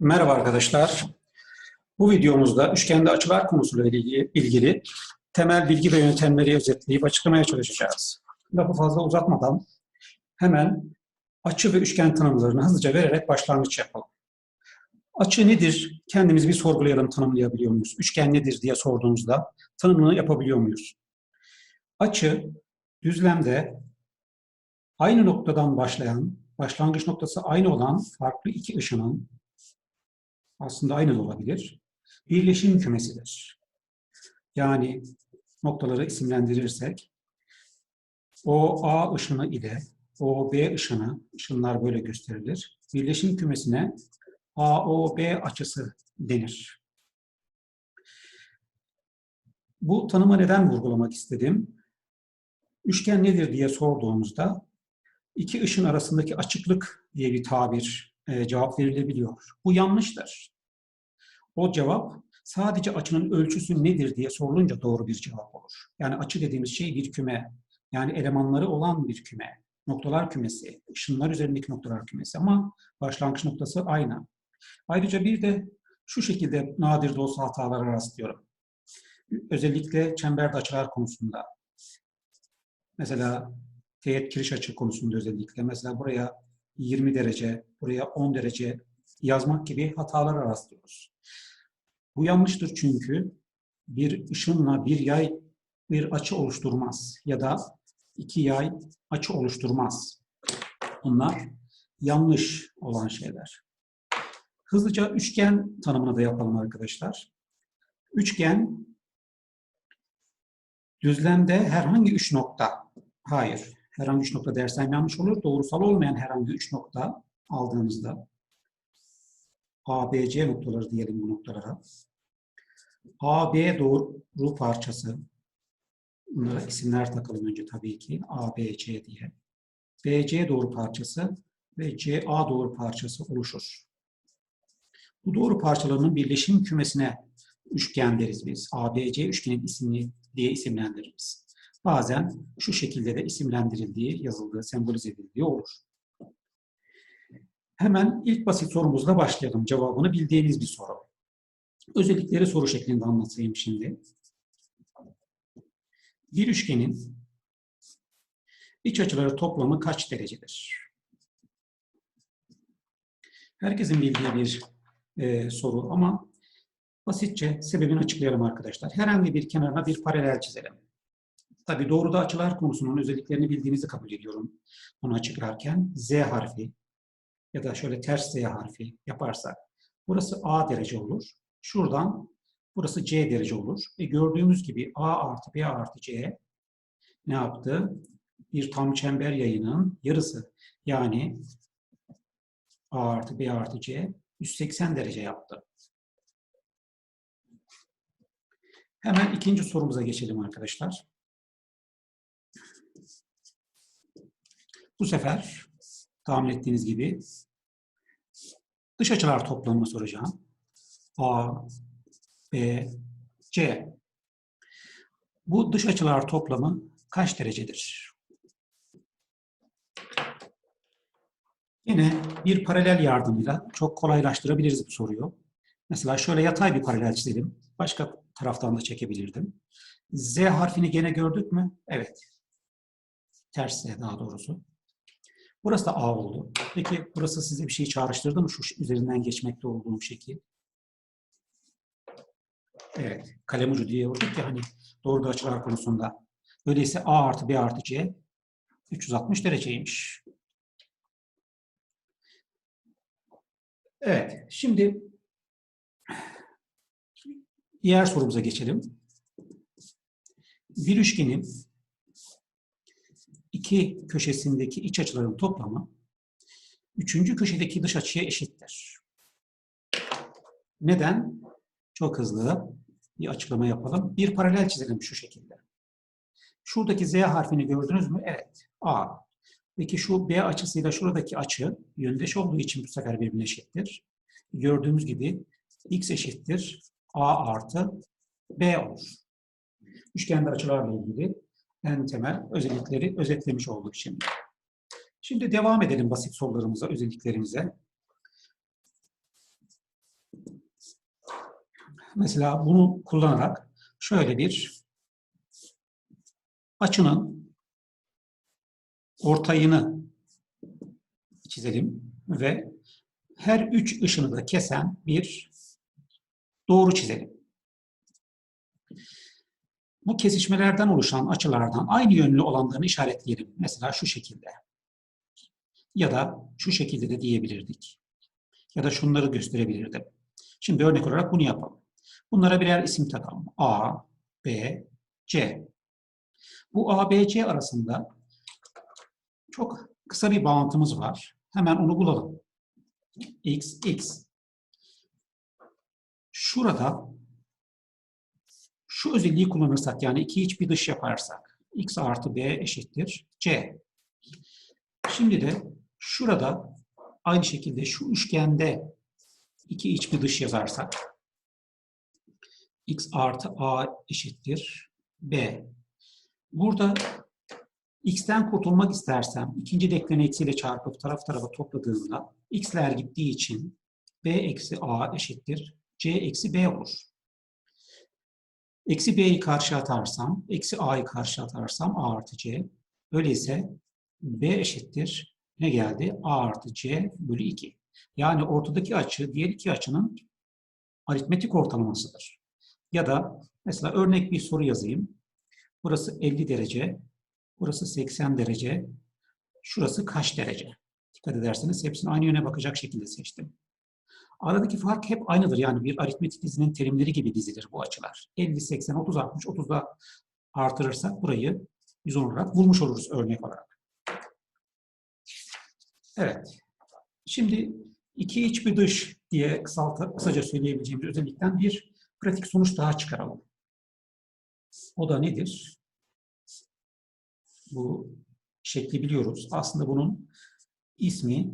Merhaba arkadaşlar. Bu videomuzda üçgende açılar konusuyla ilgili, temel bilgi ve yöntemleri özetleyip açıklamaya çalışacağız. Lafı fazla uzatmadan hemen açı ve üçgen tanımlarını hızlıca vererek başlangıç yapalım. Açı nedir? Kendimiz bir sorgulayalım, tanımlayabiliyor muyuz? Üçgen nedir diye sorduğumuzda tanımını yapabiliyor muyuz? Açı, düzlemde aynı noktadan başlayan, başlangıç noktası aynı olan farklı iki ışının aslında aynı da olabilir. Birleşim kümesidir. Yani noktaları isimlendirirsek o A ışını ile o B ışını, ışınlar böyle gösterilir. Birleşim kümesine AOB açısı denir. Bu tanıma neden vurgulamak istedim? Üçgen nedir diye sorduğumuzda iki ışın arasındaki açıklık diye bir tabir e, cevap verilebiliyor. Bu yanlıştır. O cevap sadece açının ölçüsü nedir diye sorulunca doğru bir cevap olur. Yani açı dediğimiz şey bir küme. Yani elemanları olan bir küme. Noktalar kümesi, ışınlar üzerindeki noktalar kümesi ama başlangıç noktası aynı. Ayrıca bir de şu şekilde nadir de olsa hatalara rastlıyorum. Özellikle çemberde açılar konusunda. Mesela teğet kiriş açı konusunda özellikle. Mesela buraya 20 derece, buraya 10 derece yazmak gibi hatalara rastlıyoruz. Bu yanlıştır çünkü bir ışınla bir yay bir açı oluşturmaz ya da iki yay açı oluşturmaz. Bunlar yanlış olan şeyler. Hızlıca üçgen tanımını da yapalım arkadaşlar. Üçgen düzlemde herhangi üç nokta, hayır herhangi üç nokta dersem yanlış olur. Doğrusal olmayan herhangi üç nokta aldığınızda ABC noktaları diyelim bu noktalara. AB doğru parçası bunlara isimler takalım önce tabii ki. ABC diye. BC doğru parçası ve CA doğru parçası oluşur. Bu doğru parçalarının birleşim kümesine üçgen deriz biz. ABC üçgenin ismini diye isimlendiririz. Bazen şu şekilde de isimlendirildiği, yazıldığı, sembolize edildiği olur. Hemen ilk basit sorumuzla başlayalım. Cevabını bildiğiniz bir soru. Özellikleri soru şeklinde anlatayım şimdi. Bir üçgenin iç açıları toplamı kaç derecedir? Herkesin bildiği bir e, soru ama basitçe sebebini açıklayalım arkadaşlar. Herhangi bir kenarına bir paralel çizelim. Tabi doğruda açılar konusunun özelliklerini bildiğinizi kabul ediyorum. Onu açıklarken Z harfi ya da şöyle ters Z harfi yaparsak burası A derece olur. Şuradan burası C derece olur. Ve gördüğümüz gibi A artı B artı C ne yaptı? Bir tam çember yayının yarısı. Yani A artı B artı C 180 derece yaptı. Hemen ikinci sorumuza geçelim arkadaşlar. Bu sefer tahmin ettiğiniz gibi dış açılar toplamını soracağım. A, B, C. Bu dış açılar toplamı kaç derecedir? Yine bir paralel yardımıyla çok kolaylaştırabiliriz bu soruyu. Mesela şöyle yatay bir paralel çizelim. Başka taraftan da çekebilirdim. Z harfini gene gördük mü? Evet. Ters Z daha doğrusu. Burası da A oldu. Peki burası size bir şey çağrıştırdı mı? Şu üzerinden geçmekte olduğum şekil. Evet. Kalem ucu diye vurduk ya hani doğru açılar konusunda. Öyleyse A artı B artı C 360 dereceymiş. Evet. Şimdi diğer sorumuza geçelim. Bir üçgenin iki köşesindeki iç açıların toplamı üçüncü köşedeki dış açıya eşittir. Neden? Çok hızlı bir açıklama yapalım. Bir paralel çizelim şu şekilde. Şuradaki Z harfini gördünüz mü? Evet. A. Peki şu B açısıyla şuradaki açı yöndeş olduğu için bu sefer birbirine eşittir. Gördüğümüz gibi x eşittir A artı B olur. Üçgender açılarla ilgili en temel özellikleri özetlemiş olduk şimdi. Şimdi devam edelim basit sorularımıza, özelliklerimize. Mesela bunu kullanarak şöyle bir açının ortayını çizelim ve her üç ışını da kesen bir doğru çizelim. Bu kesişmelerden oluşan açılardan aynı yönlü olanlarını işaretleyelim. Mesela şu şekilde. Ya da şu şekilde de diyebilirdik. Ya da şunları gösterebilirdim. Şimdi örnek olarak bunu yapalım. Bunlara birer isim takalım. A, B, C. Bu A, B, C arasında çok kısa bir bağıntımız var. Hemen onu bulalım. X, X. Şurada şu özelliği kullanırsak yani iki iç bir dış yaparsak x artı b eşittir c. Şimdi de şurada aynı şekilde şu üçgende iki iç bir dış yazarsak x artı a eşittir b. Burada x'ten kurtulmak istersem ikinci denklemi eksiyle çarpıp taraf tarafa topladığımda x'ler gittiği için b eksi a eşittir c eksi b olur. Eksi b'yi karşı atarsam, eksi a'yı karşı atarsam a artı c. Öyleyse b eşittir ne geldi? a artı c bölü 2. Yani ortadaki açı diğer iki açının aritmetik ortalamasıdır. Ya da mesela örnek bir soru yazayım. Burası 50 derece, burası 80 derece, şurası kaç derece? Dikkat ederseniz hepsini aynı yöne bakacak şekilde seçtim. Aradaki fark hep aynıdır. Yani bir aritmetik dizinin terimleri gibi dizilir bu açılar. 50, 80, 30, 60, 30'da artırırsak burayı 110 olarak bulmuş oluruz örnek olarak. Evet. Şimdi iki iç bir dış diye kısalta, kısaca söyleyebileceğimiz özellikten bir pratik sonuç daha çıkaralım. O da nedir? Bu şekli biliyoruz. Aslında bunun ismi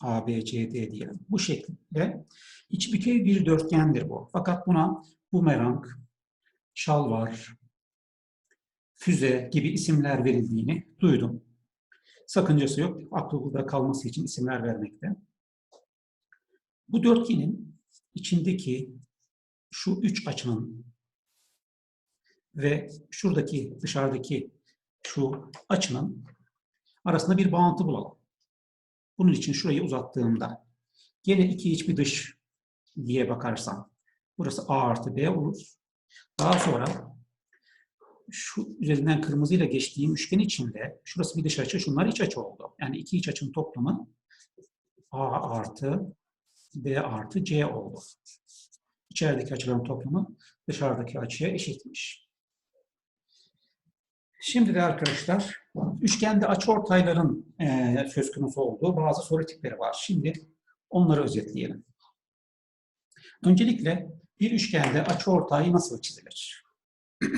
A, B, C, D diyelim. Bu şekilde içbükey bir dörtgendir bu. Fakat buna bumerang, şalvar, füze gibi isimler verildiğini duydum. Sakıncası yok. Aklımda kalması için isimler vermekte. Bu dörtgenin içindeki şu üç açının ve şuradaki dışarıdaki şu açının arasında bir bağıntı bulalım. Bunun için şurayı uzattığımda gene iki iç bir dış diye bakarsam burası A artı B olur. Daha sonra şu üzerinden kırmızıyla geçtiğim üçgen içinde şurası bir dış açı, şunlar iç açı oldu. Yani iki iç açının toplamı A artı B artı C oldu. İçerideki açıların toplamı dışarıdaki açıya eşitmiş. Şimdi de arkadaşlar üçgende açıortayların e, söz konusu olduğu bazı soru tipleri var. Şimdi onları özetleyelim. Öncelikle bir üçgende açıortay nasıl çizilir?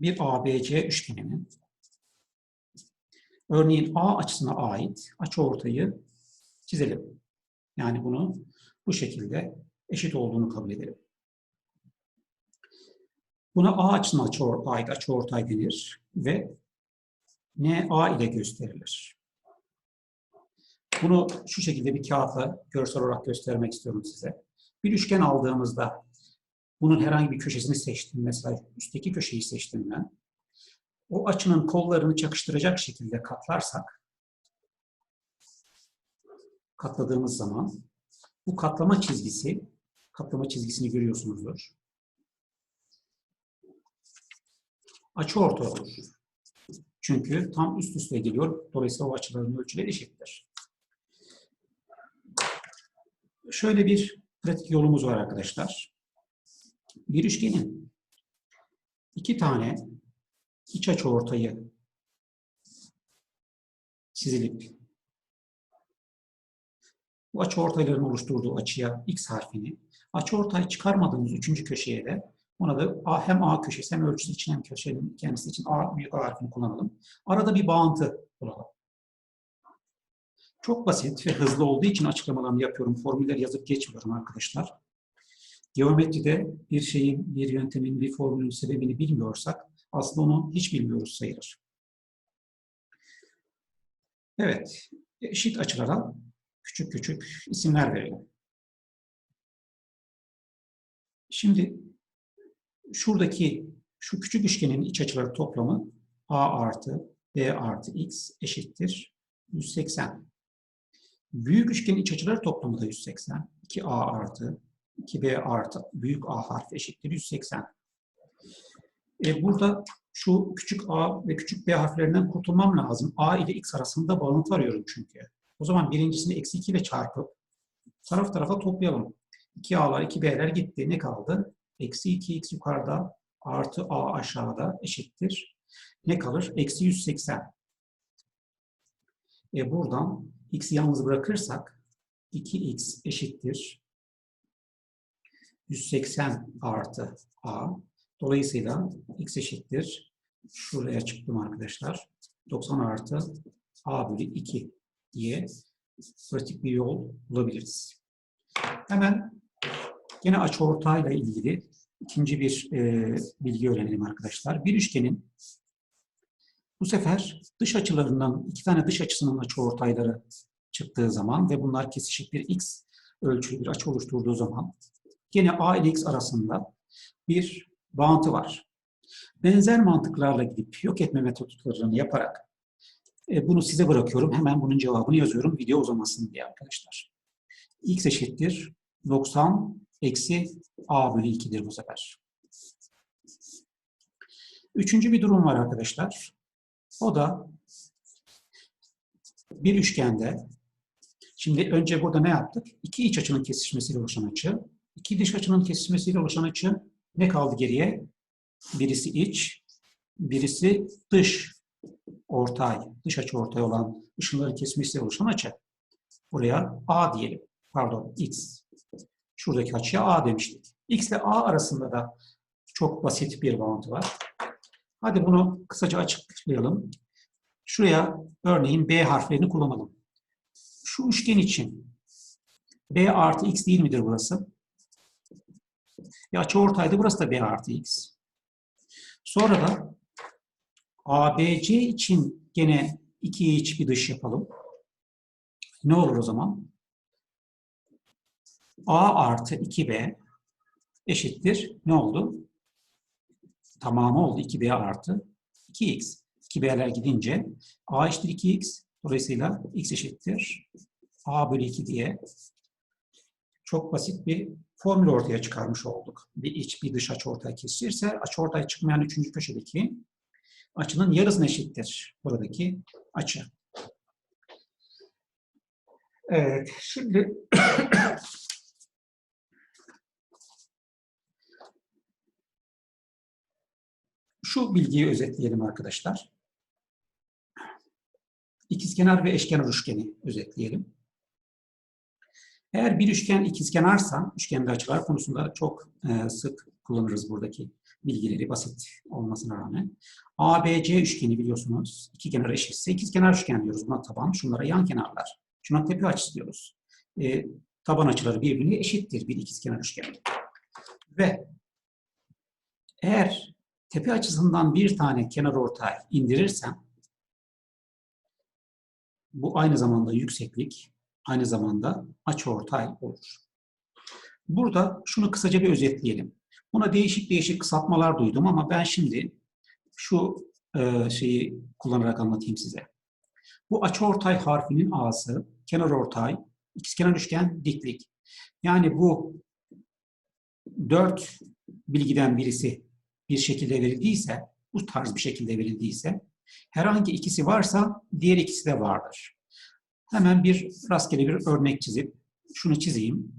bir ABC üçgeninin örneğin A açısına ait açıortayı çizelim. Yani bunu bu şekilde eşit olduğunu kabul edelim. Buna A açısına açıortay, açıortay denir ve NA ile gösterilir. Bunu şu şekilde bir kağıtla görsel olarak göstermek istiyorum size. Bir üçgen aldığımızda bunun herhangi bir köşesini seçtim. Mesela üstteki köşeyi seçtim ben. O açının kollarını çakıştıracak şekilde katlarsak katladığımız zaman bu katlama çizgisi katlama çizgisini görüyorsunuzdur. Açı orta olur. Çünkü tam üst üste geliyor. Dolayısıyla o açıların ölçüleri eşittir. Şöyle bir pratik yolumuz var arkadaşlar. Bir üçgenin iki tane iç açı ortayı çizilip bu açı ortayların oluşturduğu açıya x harfini, açı ortayı çıkarmadığımız üçüncü köşeye de ona da A, hem A köşesi hem ölçüsü için hem köşenin kendisi için A büyük A harfini kullanalım. Arada bir bağıntı bulalım. Çok basit ve hızlı olduğu için açıklamalarını yapıyorum. Formüller yazıp geçmiyorum arkadaşlar. Geometride bir şeyin, bir yöntemin, bir formülün sebebini bilmiyorsak aslında onu hiç bilmiyoruz sayılır. Evet. eşit açılara küçük küçük isimler verelim. Şimdi şuradaki şu küçük üçgenin iç açıları toplamı a artı b artı x eşittir 180. Büyük üçgenin iç açıları toplamı da 180. 2a artı 2b artı büyük a harfi eşittir 180. E burada şu küçük a ve küçük b harflerinden kurtulmam lazım. a ile x arasında bağıntı arıyorum çünkü. O zaman birincisini eksi 2 ile çarpıp taraf tarafa toplayalım. 2a'lar 2b'ler gitti. Ne kaldı? Eksi 2x yukarıda artı a aşağıda eşittir. Ne kalır? Eksi 180. E buradan x'i yalnız bırakırsak 2x eşittir 180 artı a. Dolayısıyla x eşittir. Şuraya çıktım arkadaşlar. 90 artı a bölü 2 diye pratik bir yol bulabiliriz. Hemen yine açıortayla ilgili ikinci bir e, bilgi öğrenelim arkadaşlar. Bir üçgenin bu sefer dış açılarından iki tane dış açısının açıortayları çıktığı zaman ve bunlar kesişik bir x ölçülü bir açı oluşturduğu zaman gene a ile x arasında bir bağıntı var. Benzer mantıklarla gidip yok etme metotlarını yaparak e, bunu size bırakıyorum. Hemen bunun cevabını yazıyorum video uzamasın diye arkadaşlar. x eşittir 90 eksi a bölü 2'dir bu sefer. Üçüncü bir durum var arkadaşlar. O da bir üçgende Şimdi önce burada ne yaptık? İki iç açının kesişmesiyle oluşan açı, iki dış açının kesişmesiyle oluşan açı ne kaldı geriye? Birisi iç, birisi dış ortay, dış açı ortay olan ışınların kesmesiyle oluşan açı. Buraya A diyelim. Pardon, X. Şuradaki açıya A demiştik. X ile A arasında da çok basit bir bağıntı var. Hadi bunu kısaca açıklayalım. Şuraya örneğin B harflerini kullanalım. Şu üçgen için B artı X değil midir burası? Ya açıortayda burası da B artı X. Sonra da ABC için gene iki iç bir dış yapalım. Ne olur o zaman? A artı 2B eşittir. Ne oldu? Tamamı oldu 2B artı 2X. 2B'ler gidince A eşittir 2X. Dolayısıyla X eşittir A bölü 2 diye çok basit bir formül ortaya çıkarmış olduk. Bir iç bir dış açı ortaya kesişirse açı ortaya çıkmayan üçüncü köşedeki açının yarısına eşittir buradaki açı. Evet, şimdi şu bilgiyi özetleyelim arkadaşlar. İkizkenar ve eşkenar üçgeni özetleyelim. Eğer bir üçgen ikizkenarsa, üçgende açılar konusunda çok e, sık kullanırız buradaki bilgileri basit olmasına rağmen. ABC üçgeni biliyorsunuz iki kenar eşitse ikizkenar üçgen diyoruz. Buna taban, şunlara yan kenarlar. Şuna tepe açısı diyoruz. E, taban açıları birbirine eşittir bir ikizkenar üçgen. Ve eğer tepe açısından bir tane kenar ortay indirirsem bu aynı zamanda yükseklik, aynı zamanda açıortay olur. Burada şunu kısaca bir özetleyelim. Buna değişik değişik kısaltmalar duydum ama ben şimdi şu e, şeyi kullanarak anlatayım size. Bu açıortay harfinin a'sı, kenar ortay, ikizkenar üçgen, diklik. Yani bu dört bilgiden birisi bir şekilde verildiyse, bu tarz bir şekilde verildiyse, herhangi ikisi varsa diğer ikisi de vardır. Hemen bir rastgele bir örnek çizip şunu çizeyim.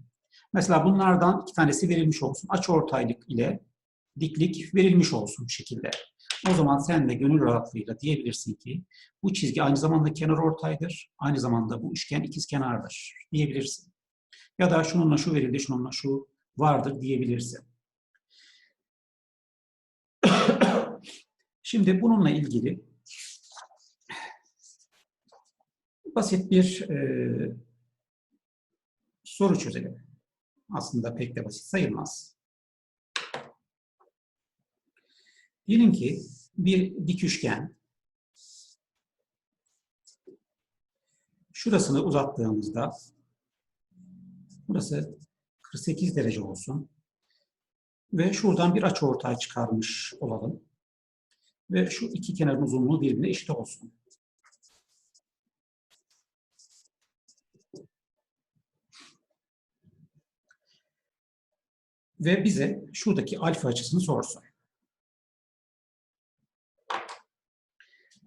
Mesela bunlardan iki tanesi verilmiş olsun. Açıortaylık ile diklik verilmiş olsun bu şekilde. O zaman sen de gönül rahatlığıyla diyebilirsin ki bu çizgi aynı zamanda kenar ortaydır. Aynı zamanda bu üçgen ikizkenardır diyebilirsin. Ya da şununla şu verildi, şununla şu vardır diyebilirsin. Şimdi bununla ilgili basit bir e, soru çözelim. Aslında pek de basit sayılmaz. Diyelim ki bir dik üçgen şurasını uzattığımızda burası 48 derece olsun. Ve şuradan bir açıortay çıkarmış olalım. Ve şu iki kenarın uzunluğu birbirine eşit olsun. Ve bize şuradaki alfa açısını sorsun.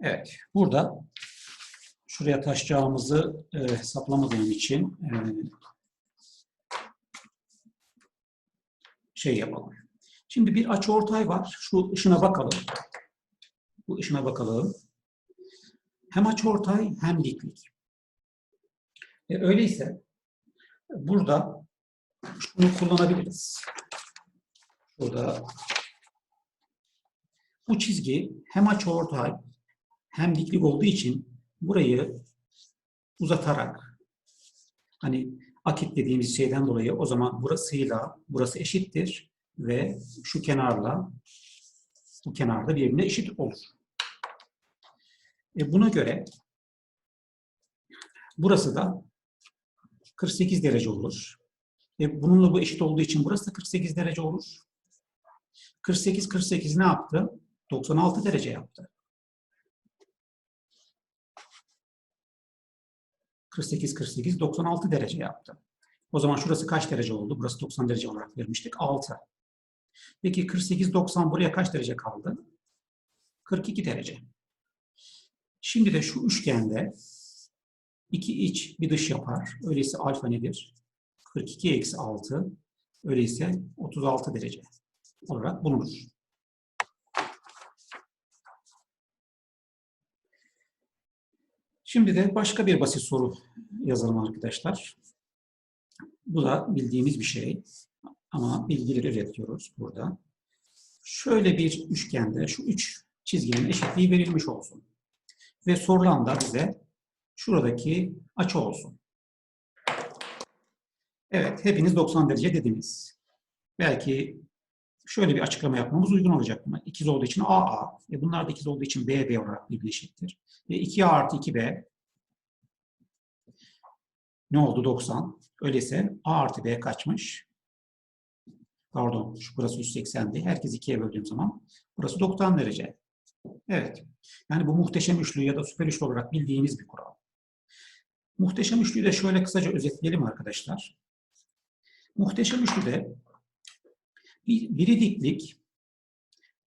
Evet, burada şuraya taşacağımızı e, hesaplamadığım için e, şey yapalım. Şimdi bir açıortay var. Şu ışına bakalım. Bu ışına bakalım. Hem açıortay hem diklik. E, öyleyse burada şunu kullanabiliriz. Burada bu çizgi hem açıortay hem diklik olduğu için burayı uzatarak hani akit dediğimiz şeyden dolayı o zaman burasıyla burası eşittir ve şu kenarla bu kenarda birbirine eşit olur. E buna göre burası da 48 derece olur. E bununla bu eşit olduğu için burası da 48 derece olur. 48 48 ne yaptı? 96 derece yaptı. 48 48 96 derece yaptı. O zaman şurası kaç derece oldu? Burası 90 derece olarak vermiştik. 6. Peki 48 90 buraya kaç derece kaldı? 42 derece. Şimdi de şu üçgende iki iç bir dış yapar. Öyleyse alfa nedir? 42 eksi 6. Öyleyse 36 derece olarak bulunur. Şimdi de başka bir basit soru yazalım arkadaşlar. Bu da bildiğimiz bir şey ama bilgileri üretiyoruz burada. Şöyle bir üçgende şu üç çizginin eşitliği verilmiş olsun. Ve sorulan da bize şuradaki açı olsun. Evet, hepiniz 90 derece dediniz. Belki şöyle bir açıklama yapmamız uygun olacak buna. İkiz olduğu için AA, e bunlar da ikiz olduğu için BB olarak birbirine eşittir. Ve 2A artı 2B ne oldu 90? Öyleyse A artı B kaçmış? Pardon, şu burası 180'di. Herkes ikiye böldüğüm zaman burası 90 derece. Evet. Yani bu muhteşem üçlü ya da süper üçlü olarak bildiğimiz bir kural. Muhteşem üçlüyü de şöyle kısaca özetleyelim arkadaşlar. Muhteşem üçlüde biri diklik,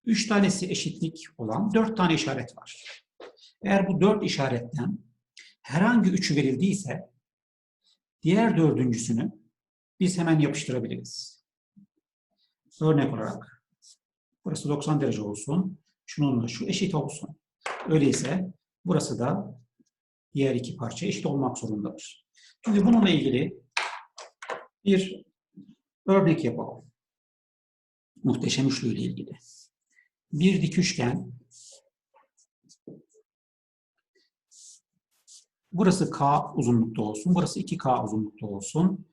üç tanesi eşitlik olan dört tane işaret var. Eğer bu dört işaretten herhangi üçü verildiyse diğer dördüncüsünü biz hemen yapıştırabiliriz. Örnek olarak burası 90 derece olsun. Şununla şu eşit olsun. Öyleyse burası da diğer iki parça eşit olmak zorundadır. Şimdi bununla ilgili bir örnek yapalım. Muhteşem üçlü ile ilgili. Bir dik üçgen Burası K uzunlukta olsun. Burası 2K uzunlukta olsun.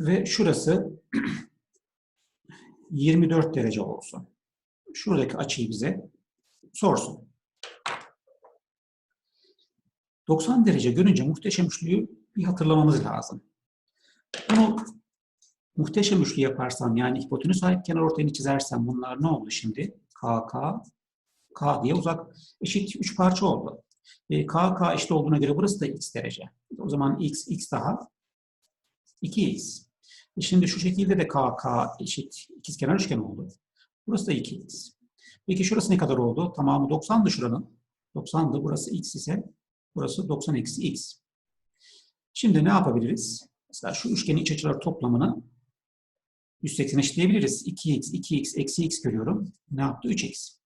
Ve şurası 24 derece olsun. Şuradaki açıyı bize sorsun. 90 derece görünce muhteşem üçlüyü bir hatırlamamız lazım. Bunu muhteşem üçlü yaparsam yani hipotenüs sahip kenar ortayını çizersem bunlar ne oldu şimdi? K, K, diye uzak eşit 3 parça oldu. E, K, K eşit olduğuna göre burası da x derece. O zaman x, x daha 2x. E şimdi şu şekilde de K, K eşit ikizkenar üçgen oldu. Burası da 2x. Peki şurası ne kadar oldu? Tamamı 90'dı şuranın. 90'dı. Burası x ise burası 90 eksi x. Şimdi ne yapabiliriz? Mesela şu üçgenin iç açıları toplamını 180 eşitleyebiliriz. 2x, 2x, eksi x görüyorum. Ne yaptı? 3x.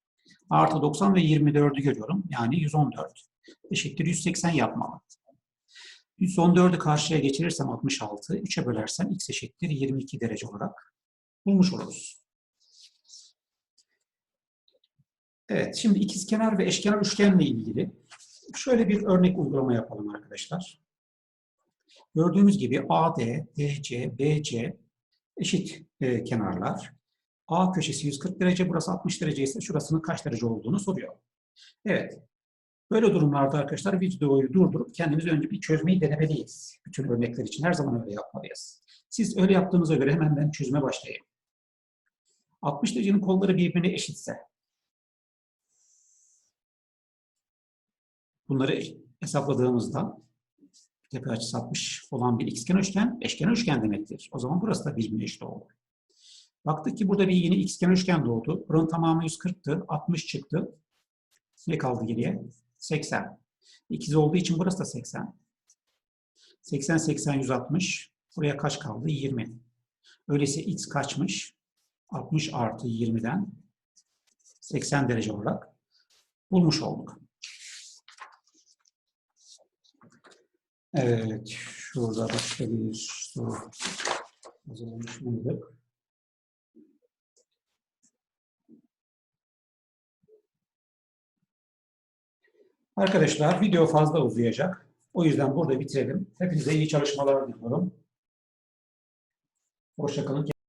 Artı 90 ve 24'ü görüyorum. Yani 114. Eşittir 180 yapmalı. 114'ü karşıya geçirirsem 66, 3'e bölersem x eşittir 22 derece olarak bulmuş oluruz. Evet, şimdi ikizkenar ve eşkenar üçgenle ilgili şöyle bir örnek uygulama yapalım arkadaşlar. Gördüğümüz gibi AD, DC, BC eşit e, kenarlar. A köşesi 140 derece, burası 60 derece ise şurasının kaç derece olduğunu soruyor. Evet. Böyle durumlarda arkadaşlar videoyu durdurup kendimiz önce bir çözmeyi denemeliyiz. Bütün örnekler için her zaman öyle yapmalıyız. Siz öyle yaptığınıza göre hemen ben çözüme başlayayım. 60 derecenin kolları birbirine eşitse bunları hesapladığımızda tepe açısı 60 olan bir ikizkenar üçgen, eşkenar üçgen demektir. O zaman burası da birbirine eşit oldu. Baktık ki burada bir yeni ikizkenar üçgen doğdu. Buranın tamamı 140'tı, 60 çıktı. Ne kaldı geriye? 80. İkiz olduğu için burası da 80. 80, 80, 160. Buraya kaç kaldı? 20. Öyleyse x kaçmış? 60 artı 20'den 80 derece olarak bulmuş olduk. Evet, şurada başka bir soru hazırlamış mıydık? Arkadaşlar video fazla uzayacak. O yüzden burada bitirelim. Hepinize iyi çalışmalar diliyorum. Hoşçakalın.